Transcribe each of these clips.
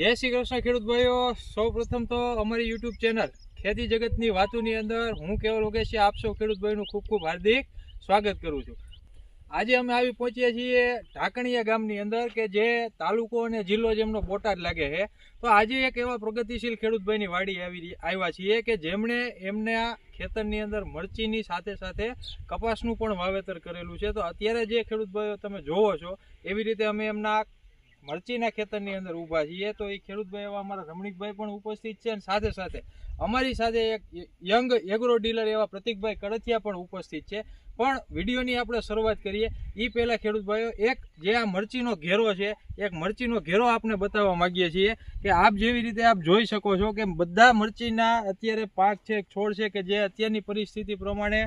જય શ્રી કૃષ્ણ ખેડૂત ભાઈઓ. સૌ પ્રથમ તો અમારી યુટ્યુબ ચેનલ ખેતી જગતની વાતોની અંદર હું કેવલ ઓગેશી આપ સૌ ખેડૂત ભાઈનું ખૂબ ખૂબ હાર્દિક સ્વાગત કરું છું. આજે અમે આવી પહોંચ્યા છીએ ઢાંકણીયા ગામની અંદર કે જે તાલુકો અને જિલ્લો જેમનો બોટાદ લાગે છે. તો આજે એક એવા પ્રગતિશીલ ખેડૂતભાઈની વાડી આવી આવ્યા છીએ કે જેમણે એમના ખેતરની અંદર મરચીની સાથે સાથે કપાસનું પણ વાવેતર કરેલું છે. તો અત્યારે જે ખેડૂતભાઈઓ તમે જોવો છો એવી રીતે અમે એમના મરચીના ખેતરની અંદર ઊભા છીએ તો એ ખેડૂતભાઈ એવા અમારા રમણીકભાઈ પણ ઉપસ્થિત છે અને સાથે સાથે અમારી સાથે એક યંગ એગ્રો ડીલર એવા પ્રતિકભાઈ કડથિયા પણ ઉપસ્થિત છે. પણ વિડીયોની આપણે શરૂઆત કરીએ. એ પહેલાં ખેડૂતભાઈઓ એક જે આ મરચીનો ઘેરો છે, એક મરચીનો ઘેરો આપને બતાવવા માગીએ છીએ કે આપ જેવી રીતે આપ જોઈ શકો છો કે બધા મરચીના અત્યારે પાક છે છોડ છે કે જે અત્યારની પરિસ્થિતિ પ્રમાણે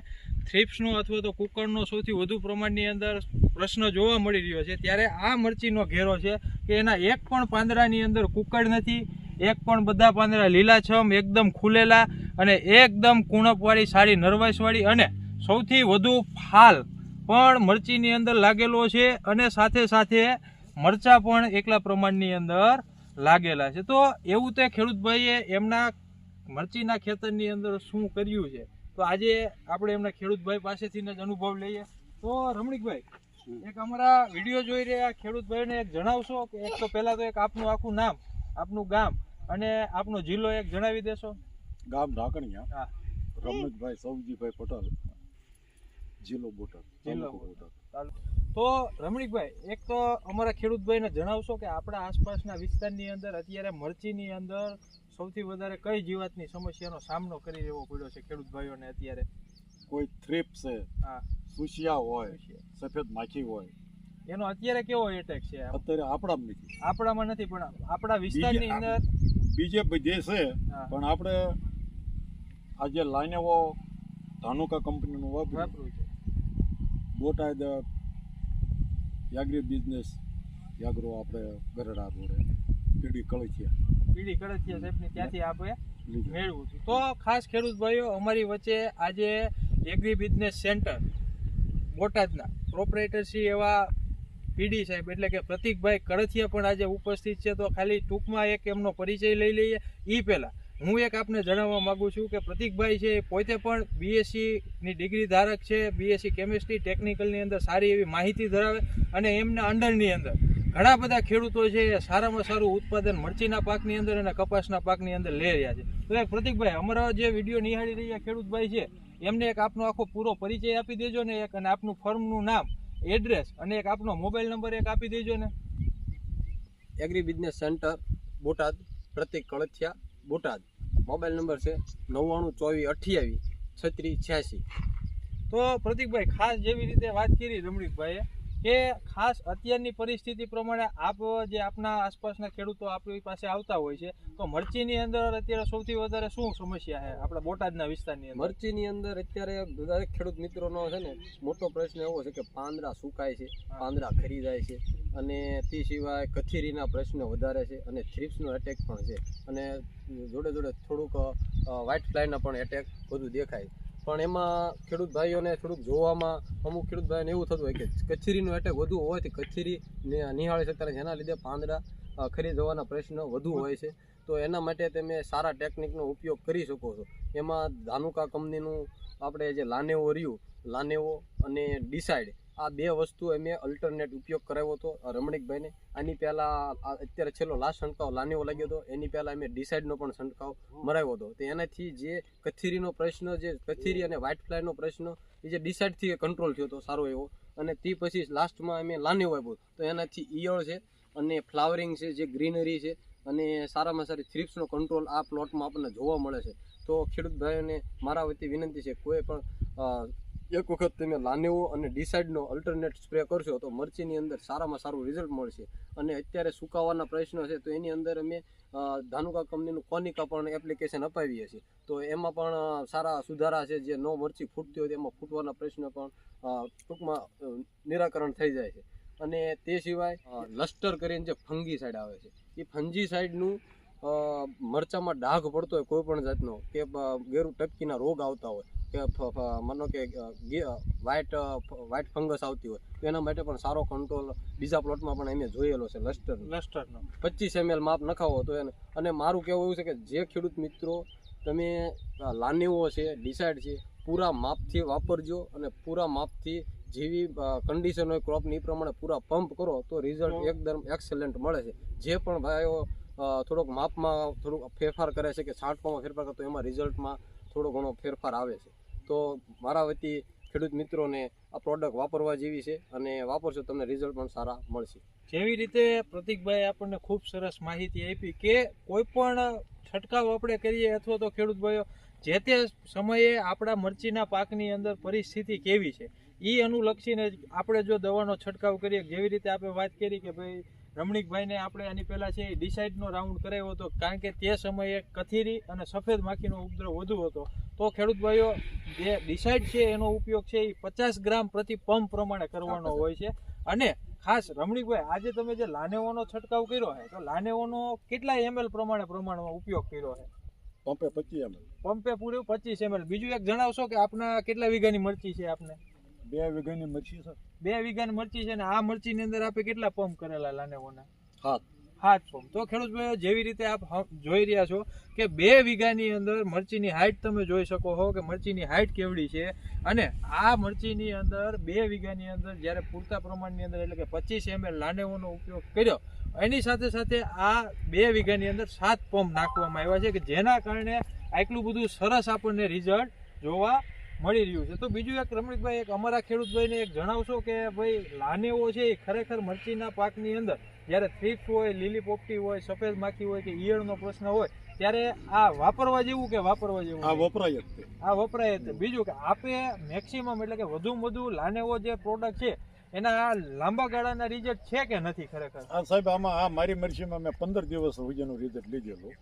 થ્રીપ્સનો અથવા તો કુકરનો સૌથી વધુ પ્રમાણની અંદર પ્રશ્ન જોવા મળી રહ્યો છે. ત્યારે આ મરચીનો ઘેરો છે કે એના એક પણ પાંદડાની અંદર કુકડ નથી, એક પણ બધા પાંદડા લીલાછમ, એકદમ ખુલેલા અને એકદમ કુણપવાળી, સારી નર્વસવાળી અને સૌથી વધુ ફાલ પણ મરચીની અંદર લાગેલો છે અને સાથે સાથે મરચા પણ એકલા પ્રમાણની અંદર લાગેલા છે. તો એવું તે ખેડૂતભાઈએ એમના મરચીના ખેતરની અંદર શું કર્યું છે? તો આજે આપણે એમના ખેડૂતભાઈ પાસેથી જ અનુભવ લઈએ. તો રમણીકભાઈ એક અમારા વીડિયો જોઈ રહ્યા ખેડૂતભાઈને એક જણાવશો કે એક તો પહેલાં તો એક આપનું આખું નામ આપનું ગામ અને આપનો જિલ્લો એક જણાવી દેશો? ગામ ઢાકણિયા. હા. રમણકભાઈ સૌજીભાઈ પટેલ. જિલ્લો બોટાદ જિલ્લો બોટાદ. તો રમણીકભાઈ એક તો અમારા ખેડૂતભાઈને જણાવશો કે આપણા આસપાસના વિસ્તારની અંદર અત્યારે મરચીની અંદર સૌથી વધારે કઈ જીવાતની સમસ્યાનો સામનો કરી રહેવો પડ્યો છે ખેડૂત ભાઈઓને અત્યારે? કોઈ થ્રીપ છે હા. સુશિયા હોય સફેદ માખી હોય. એનો અત્યારે કેવો એટેક છે અત્યારે આપણામાં નથી. આપણામાં નથી પણ આપણા વિસ્તારની અંદર બીજે બધે છે પણ આપણે આજે લાઈનેવો ધાનુકા કંપનીનું વાપર્યું છે. બોટાદ યાગ્રી બિઝનેસ યાગરો આપણે ગરડા રોડે પીડી કળથિયા પીડી કળથિયા સાહેબને ત્યાંથી આપણે મેળવું છું. તો ખાસ ખેડૂત ભાઈઓ અમારી વચ્ચે આજે એગ્રી બિઝનેસ સેન્ટર બોટાદના પ્રોપરેટરશ્રી એવા પીડી સાહેબ એટલે કે પ્રતિકભાઈ કળથિયા પણ આજે ઉપસ્થિત છે. તો ખાલી ટૂંકમાં એક એમનો પરિચય લઈ લઈએ. એ પહેલાં હું એક આપને જણાવવા માગું છું કે પ્રતિકભાઈ છે, પોતે પણ બીએસસીની ડિગ્રી ધારક છે. બીએસસી કેમિસ્ટ્રી ટેકનિકલની અંદર સારી એવી માહિતી ધરાવે અને એમના અંડરની અંદર ઘણા બધા ખેડૂતો છે એ સારામાં સારું ઉત્પાદન મરચીના પાકની અંદર અને કપાસના પાકની અંદર લઈ રહ્યા છે. તો એક પ્રતિકભાઈ, અમારા જે વીડિયો નિહાળી રહ્યા ખેડૂતભાઈ છે, એમને એક આપનો આખો પૂરો પરિચય આપી દેજો ને એક અને આપનું ફર્મનું નામ એડ્રેસ અને એક આપનો મોબાઈલ નંબર એક આપી દેજો ને. Agri business centre Botad, Pratik Kalthiya, Botad. Mobile number છે નવ્વાણું ચોવીસ અઠ્યાવીસ છત્રીસ છ્યાસી. તો પ્રતિકભાઈ, ખાસ જેવી રીતે વાત કરી રમણીકભાઈએ કે ખાસ અત્યારની પરિસ્થિતિ પ્રમાણે આપ જે આપના આસપાસના ખેડૂતો આપણી પાસે આવતા હોય છે તો મરચીની અંદર અત્યારે સૌથી વધારે શું સમસ્યા છે આપણા બોટાદના વિસ્તારની અંદર? મરચીની અંદર અત્યારે દરેક ખેડૂત મિત્રોનો છે ને મોટો પ્રશ્ન એવો છે કે પાંદડા સુકાય છે પાંદડા ખરી જાય છે અને તે સિવાય કથીરીના પ્રશ્ન વધારે છે અને થ્રિપ્સનો એટેક પણ છે અને જોડે જોડે થોડુંક વ્હાઇટ ફ્લાયના પણ એટેક બધું દેખાય. પણ એમાં ખેડૂત ભાઈઓને થોડુંક જોવામાં અમુક ખેડૂત ભાઈઓને એવું થતું હોય કે કચેરીનો એટેક વધુ હોવાથી કચેરી નિહાળી શકતા નથી જેના લીધે પાંદડા ખરી જવાના પ્રશ્ન વધુ હોય છે. તો એના માટે તમે સારા ટેકનિકનો ઉપયોગ કરી શકો છો. એમાં ધાનુકા કંપનીનું આપણે જે લાનેવો રહ્યું, લાનેવો અને ડિસાઇડ, આ બે વસ્તુ અમે અલ્ટરનેટ ઉપયોગ કરાવ્યો હતો રમણીકભાઈને. આની પહેલાં અત્યારે છેલ્લો લાસ્ટ છંટકાવ લાનેવો લાગ્યો હતો. એની પહેલાં અમે ડિસાઇડનો પણ છંટકાવ મરાવ્યો હતો. તો એનાથી જે કથીરીનો પ્રશ્ન, જે કથીરી અને વ્હાઇટ ફ્લાયનો પ્રશ્ન, એ જે ડિસાઇડથી કંટ્રોલ થયો હતો સારો એવો. અને તે પછી લાસ્ટમાં અમે લાનેવો આપ્યો. તો એનાથી ઈયળ છે અને ફ્લાવરિંગ છે, જે ગ્રીનરી છે અને સારામાં સારી થ્રિપ્સનો કંટ્રોલ આ પ્લોટમાં આપણને જોવા મળે છે. તો ખેડૂત ભાઈઓને મારા વતી વિનંતી છે, કોઈ પણ એક વખત તમે લાનેવો અને ડિસાઇડનો અલ્ટરનેટ સ્પ્રે કરશો તો મરચીની અંદર સારામાં સારું રિઝલ્ટ મળશે. અને અત્યારે સુકાવાના પ્રશ્નો છે તો એની અંદર અમે ધાનુકા કંપનીનું કોનિકા પણ એપ્લિકેશન અપાવીએ છીએ. તો એમાં પણ સારા સુધારા છે, જે નો મરચી ફૂટતી હોય તેમાં ફૂટવાના પ્રશ્ન પણ ટૂંકમાં નિરાકરણ થઈ જાય છે. અને તે સિવાય લસ્ટર કરીને જે ફંગી સાઇડ આવે છે, એ ફંજી સાઈડનું મરચામાં ડાઘ પડતો હોય કોઈ પણ જાતનો કે ગેરું ટપકીના રોગ આવતા હોય કે માનો કે વ્હાઇટ વ્હાઇટ ફંગસ આવતી હોય તો એના માટે પણ સારો કંટ્રોલ બીજા પ્લોટમાં પણ એને જોયેલો છે લસ્ટર લસ્ટરનો. પચીસ એમએલ માપ નખાવો તો એને. અને મારું કહેવું એવું છે કે જે ખેડૂત મિત્રો તમે લાનેવો છે ડિસાઇડ છે પૂરા માપથી વાપરજો અને પૂરા માપથી જેવી કન્ડિશન હોય ક્રોપની એ પ્રમાણે પૂરા પંપ કરો તો રિઝલ્ટ એકદમ એક્સેલન્ટ મળે છે. જે પણ ભાઈઓ થોડોક માપમાં થોડુંક ફેરફાર કરે છે કે છાંટવામાં ફેરફાર કરતો એમાં રિઝલ્ટમાં થોડો ઘણો ફેરફાર આવે છે. તો મારા વતી ખેડૂત મિત્રોને આ પ્રોડક્ટ વાપરવા જેવી છે અને વાપરશો તમને રિઝલ્ટ પણ સારા મળશે. જેવી રીતે પ્રતિકભાઈ આપણને ખૂબ સરસ માહિતી આપી કે કોઈ પણ છંટકાવ આપણે કરીએ અથવા તો ખેડૂત ભાઈઓ જે તે સમયે આપણા મરચીના પાકની અંદર પરિસ્થિતિ કેવી છે એ અનુલક્ષીને આપણે જો દવાનો છંટકાવ કરીએ, જેવી રીતે આપણે વાત કરી કે ભાઈ રમણીકભાઈને આપણે આની પહેલાં છે એ ડિસાઇડનો રાઉન્ડ કરાવ્યો હતો કારણ કે તે સમયે કથીરી અને સફેદ માખીનો ઉપદ્રવ વધુ હતો. તો ખેડૂત ભાઈઓ જે ડિસાઇડ છે એનો ઉપયોગ છે એ પચાસ ગ્રામ પ્રતિ પંપ પ્રમાણે કરવાનો હોય છે. અને ખાસ રમણીકભાઈ આજે તમે જે લાનેવોનો છંટકાવ કર્યો છે તો લાનેવોનો કેટલા એમએલ પ્રમાણે પ્રમાણમાં ઉપયોગ કર્યો છે પંપે પચીસ એમએલ પંપે પૂરું પચીસ એમએલ બીજું એક જણાવશો કે આપના કેટલા વીઘાની મરચી છે આપને? બે વીઘાની મરચી છે. બે વીઘાની મરચી છે ને આ મરચીની અંદર આપે કેટલા પંપ કરેલા લાનેવોના? હાથ હાથ પંપ તો ખેડૂત ભાઈઓ જેવી રીતે આપ જોઈ રહ્યા છો કે બે વીઘાની અંદર મરચીની હાઈટ તમે જોઈ શકો છો કે મરચીની હાઈટ કેવડી છે અને આ મરચીની અંદર બે વીઘાની અંદર જ્યારે પૂરતા પ્રમાણની અંદર એટલે કે પચીસ એમએલ લાનેવોનો ઉપયોગ કર્યો એની સાથે સાથે આ બે વીઘાની અંદર સાત પંપ નાખવામાં આવ્યા છે કે જેના કારણે આટલું બધું સરસ આપણને રિઝલ્ટ જોવા મળી રહ્યું છે. તો બીજું એક રમણીકભાઈ એક અમારા ખેડૂતભાઈને એક જણાવશો કે ભાઈ લાનેવો છે એ ખરેખર મરચીના પાકની અંદર જ્યારે થ્રીપ્સ હોય લીલી પોપટી હોય સફેદ માખી હોય કે ઈયળનો પ્રશ્ન હોય ત્યારે આ વાપરવા જેવું કે વાપરવા જેવું? આ? વપરાય આ વપરાય બીજું કે આપે મેક્સિમમ એટલે કે વધુમાં વધુ લાનેવો જે પ્રોડક્ટ છે એના આ લાંબા ગાળાના રિઝલ્ટ છે કે નથી ખરેખર? આ સાહેબ આમાં આ મારી મરચીમાં મેં પંદર દિવસ સુધીનું રિઝલ્ટ લીધેલું.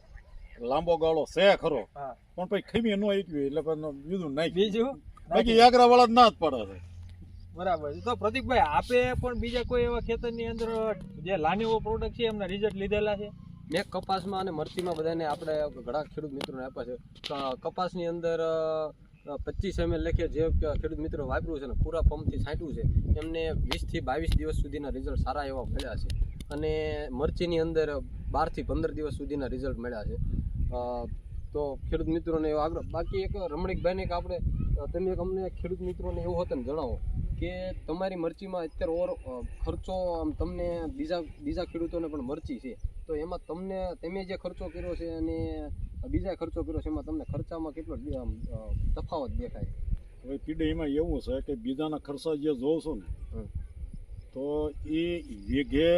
લાંબો ગાળો છે ખરો. હા. પણ પછી ખીમી ન એટલે પણ બીજું નાખ્યું બીજું? બાકી યાગરા વાળા જ ના જ પડે છે. બરાબર. છે તો પ્રતિકભાઈ આપે પણ બીજા કોઈ એવા ખેતરની અંદર જે લાનેવો પ્રોડક્ટ છે એમના રિઝલ્ટ લીધેલા છે? મેં કપાસમાં અને મરચીમાં બધાને આપણે ઘણા ખેડૂત મિત્રોને આપ્યા છે. કપાસની અંદર પચીસ એમએલ લખીએ જે ખેડૂત મિત્રો વાપર્યું છે ને પૂરા પંપથી છાંટ્યું છે. એમને વીસથી બાવીસ દિવસ સુધીના રિઝલ્ટ સારા એવા મળ્યા છે. અને મરચીની અંદર બારથી પંદર દિવસ સુધીના રિઝલ્ટ મળ્યા છે. તો ખેડૂત મિત્રોને એવો આગ્રહ. બાકી એક રમણીકભાઈને એક આપણે તમે એક અમને ખેડૂત મિત્રોને એવું હોત ને જણાવો કે તમારી મરચીમાં અત્યારે ઓર ખર્ચો આમ તમને બીજા બીજા ખેડૂતોને પણ મરચી છે. તો એમાં તમને તમે જે ખર્ચો કર્યો છે અને બીજા ખર્ચો કર્યો છે એમાં તમને ખર્ચામાં કેટલો તફાવત દેખાય? હવે પીડે એમાં એવું છે કે બીજાના ખર્ચા જે જોઉં છું ને તો એ વીઘે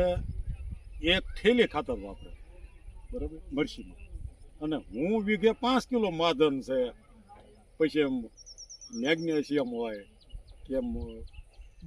એક થેલી ખાતર વાપરે. બરાબર? મરચીમાં. અને હું વીઘે પાંચ કિલો માધન છે. પછી એમ મેગ્નેશિયમ હોય કે એમ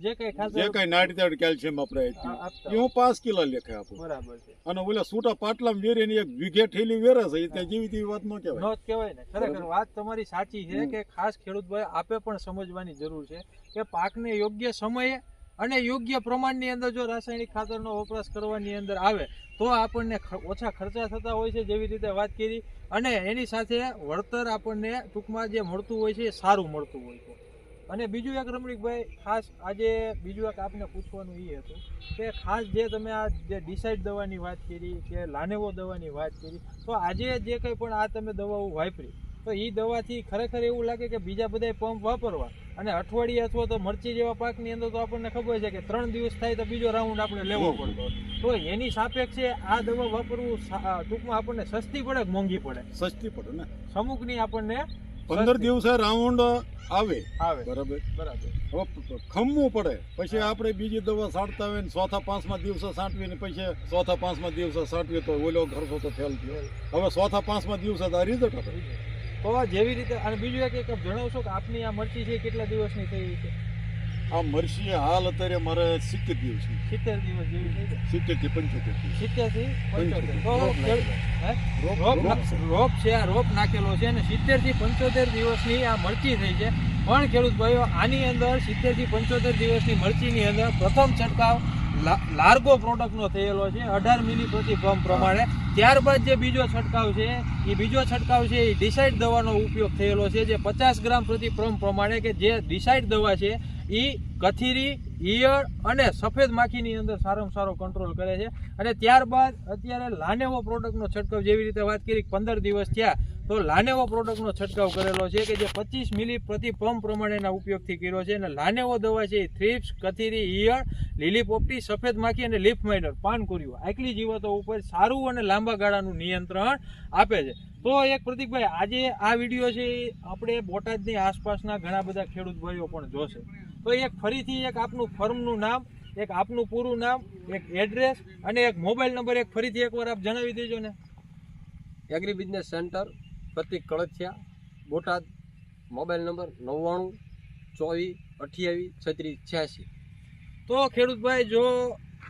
જે કઈ જે ખાતર કઈ નાઇટ્રેટ કેલ્શિયમ આપણે આ એ હું પાંચ કિલો લેખે આપું. બરાબર છે. અને ઓલા છૂટા પાટલામાં વેરીને એક વીઘે ઠેલી વેરે છે એ ત્યાં જેવી તેવી વાત ન કહેવાય. નો કહેવાય ને. ખરેખર વાત તમારી સાચી છે કે ખાસ ખેડૂત ભાઈ આપે પણ સમજવાની જરૂર છે કે પાકને યોગ્ય સમયે અને યોગ્ય પ્રમાણની અંદર જો રાસાયણિક ખાતરનો વપરાશ કરવાની અંદર આવે, તો આપણને ઓછા ખર્ચા થતા હોય છે જેવી રીતે વાત કરી. અને એની સાથે વળતર આપણને ટૂંકમાં જે મળતું હોય છે એ સારું મળતું હોય છે. અને બીજું એક રમણીકભાઈ, ખાસ આજે બીજું એક આપને પૂછવાનું એ હતું કે ખાસ જે તમે આ જે ડિસાઇડ દવાની વાત કરી, કે લાનેવો દવાની વાત કરી, તો આજે જે કંઈ પણ આ તમે દવાઓ વાપરી, તો એ દવાથી ખરેખર એવું લાગે કે બીજા બધા પંપ વાપરવા. અને અઠવાડિયે અથવા તો મરચી જેવા પાકની અંદર તો આપણને ખબર છે કે ત્રણ દિવસ થાય તો બીજો રાઉન્ડ આપણે લેવો પડતો તો એની સાપેક્ષે આ દવા વાપરવું ટૂંકમાં આપણને સસ્તી પડે કે મોંઘી પડે? સસ્તી પડે ને. સમુકની આપણને પંદર દિવસે રાઉન્ડ આવે. આવે. બરાબર? બરાબર. હવે ખમવું પડે. પછી આપણે બીજી દવા સાંટતા હોય ને ચોથા પાંચમા દિવસે સાંટવી ને પછી ચોથા પાંચમા દિવસે સાંટવી તો ઓલો ખર્ચો તો ફેલ થયો. હવે ચોથા પાંચમા દિવસે તો આ રિઝલ્ટ આપે. તો જેવી રીતે અને બીજું એક એક જણાવશો કે આપની આ મરચી છે કેટલા દિવસની થઈ છે? આ મરસી હાલ અત્યારે મારે સિત્તેર દિવસની સિત્તેર દિવસ જેવી સિત્તેરથી પંચોતેર દિવસ. સિત્તેરથી પંચોતેર. રોપ છે આ રોપ નાખેલો છે અને સિત્તેરથી પંચોતેર દિવસની આ મરચી થઈ છે. પણ ખેડૂત ભાઈઓ આની અંદર સિત્તેરથી પંચોતેર દિવસની મરચીની અંદર પ્રથમ છંટકાવ લાર્ગો પ્રોડક્ટનો થયેલો છે. અઢાર મિલી પ્રતિ પંપ પ્રમાણે. ત્યારબાદ જે બીજો છંટકાવ છે એ બીજો છંટકાવ છે એ ડિસાઇડ દવાનો ઉપયોગ થયેલો છે, જે પચાસ ગ્રામ પ્રતિ પંપ પ્રમાણે કે જે ડિસાઇડ દવા છે એ કથીરી, ઈયળ અને સફેદ માખીની અંદર સારામાં સારો કંટ્રોલ કરે છે. અને ત્યારબાદ અત્યારે લાનેવો પ્રોડક્ટનો છંટકાવ જેવી રીતે વાત કરી, પંદર દિવસ થયા તો લાનેવો પ્રોડક્ટનો છંટકાવ કરેલો છે કે જે પચીસ મિલી પ્રતિ પંપ પ્રમાણેના ઉપયોગથી કર્યો છે. અને લાનેવો દવા છે એ થ્રીપ્સ, કથીરી, ઈયળ, લીલી પોપટી, સફેદ માખી અને લીફ માઇનર પાનકુરીઓ આટલી જીવાતો ઉપર સારું અને લાંબા ગાળાનું નિયંત્રણ આપે છે. તો એક પ્રતિકભાઈ, આજે આ વીડિયો છે આપણે બોટાદની આસપાસના ઘણા બધા ખેડૂત ભાઈઓ પણ જોશે. તો એક ફરીથી એક આપનું ફર્મનું નામ, એક આપનું પૂરું નામ, એક એડ્રેસ અને એક મોબાઈલ નંબર એક ફરીથી એકવાર આપ જણાવી દેજો ને. Agri business centre Pratik Kalthiya Botad mobile number નવ્વાણું, ચોવીસ, અઠ્યાવીસ, છત્રીસ, છ્યાસી. તો ખેડૂતભાઈ, જો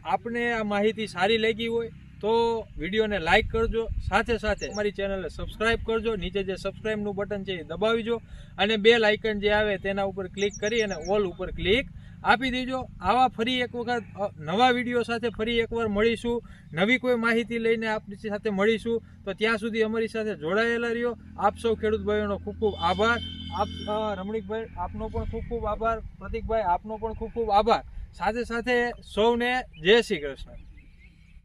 આપને આ માહિતી સારી લાગી હોય તો વિડીયોને લાઇક કરજો, સાથે સાથે અમારી ચેનલને સબસ્ક્રાઇબ કરજો, નીચે જે સબસ્ક્રાઇબનું બટન છે એ દબાવીજો અને બે લાઇકન જે આવે તેના ઉપર ક્લિક કરી અને ઓલ ઉપર ક્લિક આપી દેજો. આવા ફરી એક વખત નવા વીડિયો સાથે ફરી એકવાર મળીશું. નવી કોઈ માહિતી લઈને આપણી સાથે મળીશું. તો ત્યાં સુધી અમારી સાથે જોડાયેલા રહ્યો. આપ સૌ ખેડૂત ભાઈઓનો ખૂબ ખૂબ આભાર. આપ રમણીકભાઈ, આપનો પણ ખૂબ ખૂબ આભાર. પ્રતિકભાઈ, આપનો પણ ખૂબ ખૂબ આભાર. સાથે સાથે સૌને જય શ્રી કૃષ્ણ.